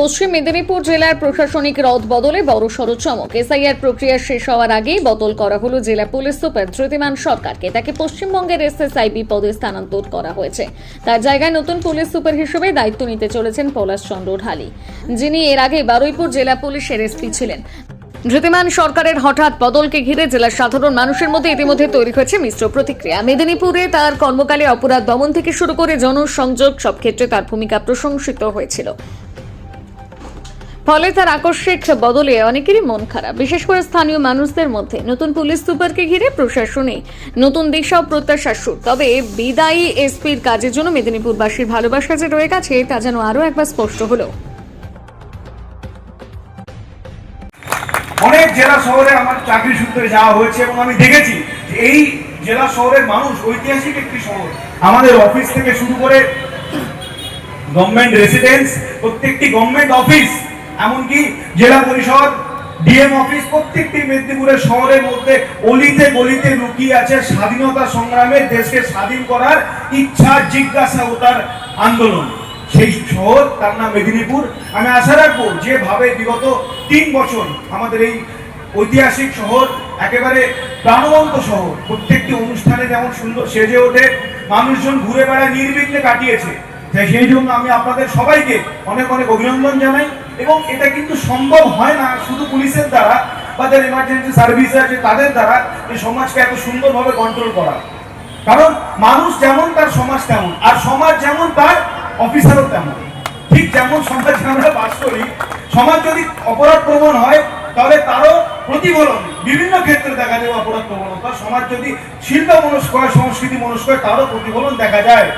পশ্চিম মেদিনীপুর জেলার প্রশাসনিক রদ বদলে বড় সড় চমক। এসআইআর প্রক্রিয়া শেষ হওয়ার আগেই বদল করা হলো জেলা পুলিশ সুপার ধৃতিমান সরকারকে। তাকে পশ্চিমবঙ্গের এসএসআইবি পদে স্থানান্তর করা হয়েছে। তার জায়গায় নতুন পুলিশ সুপার হিসেবে দায়িত্ব নিতে চলেছেন পলাশ চন্দ্র ঢালি, যিনি এর আগে বারুইপুর জেলা পুলিশের এসপি ছিলেন। ধৃতিমান সরকারের হঠাৎ বদলকে ঘিরে জেলার সাধারণ মানুষের মধ্যে ইতিমধ্যে তৈরি হয়েছে মিশ্র প্রতিক্রিয়া। মেদিনীপুরে তার কর্মকালে অপরাধ দমন থেকে শুরু করে জনসংযোগ সব ক্ষেত্রে তার ভূমিকা প্রশংসিত হয়েছিল। ফলে তার আকস্মিক বদলে অনেকেরই মন খারাপ। বিশেষ করে স্থানীয় মানুষদের মধ্যে। নতুন পুলিশ সুপারকে ঘিরে প্রশাসনে নতুন দিশা ও প্রত্যাশার সুর। তবে বিদায়ী এসপির কাজের জন্য মেদিনীপুরবাসীর ভালোবাসা যে রয়ে গেছে, তা যেন আরও একবার স্পষ্ট হলো। অনেক জেলা শহরে আমার চাকরি সূত্রে যাওয়া হয়েছে এবং আমি দেখেছি এই জেলা শহরের মানুষ ঐতিহাসিক একটি শহর। আমাদের অফিস থেকে শুরু করে গভর্নমেন্ট রেসিডেন্স প্রত্যেকটি গভর্নমেন্ট অফিস এমনকি জেলা পরিষদ, ডিএম অফিস প্রত্যেকটি মেদিনীপুরের শহরের মধ্যে অলিতে গলিতে লুকিয়ে আছে স্বাধীনতা সংগ্রামে দেশকে স্বাধীন করার ইচ্ছা, জিজ্ঞাসা ও তার আন্দোলন। সেই শহর, তার নাম মেদিনীপুর। আমি আশা রাখব যেভাবে বিগত তিন বছর আমাদের এই ঐতিহাসিক শহর, একেবারে প্রাণবন্ত শহর, প্রত্যেকটি অনুষ্ঠানে যেমন সুন্দর সেজে ওঠে, মানুষজন ঘুরে বেড়ায় নির্বিঘ্নে কাটিয়েছে। তাই সেই জন্য আমি আপনাদের সবাইকে অনেক অনেক অভিনন্দন জানাই। এবং এটা কিন্তু সম্ভব হয় না, শুধু পুলিশের দ্বারা বা যারা এমার্জেন্সি সার্ভিস আছে তাদের দ্বারা এই সমাজকে এত সুন্দরভাবে কন্ট্রোল করা। কারণ মানুষ যেমন তার সমাজ তেমন, আর সমাজ যেমন তার অফিসারও তেমন। ঠিক যেমন সমাজে আমরা বাস করি, সমাজ যদি অপরাধ প্রবণ হয়, তাহলে তারও প্রতিফলন, বিভিন্ন ক্ষেত্রে দেখা যাবে অপরাধ প্রবণতা সমাজ যদি শিল্প মনস্ক হয় সংস্কৃতি মনস্ক হয়, তারও প্রতিফলন দেখা যায়।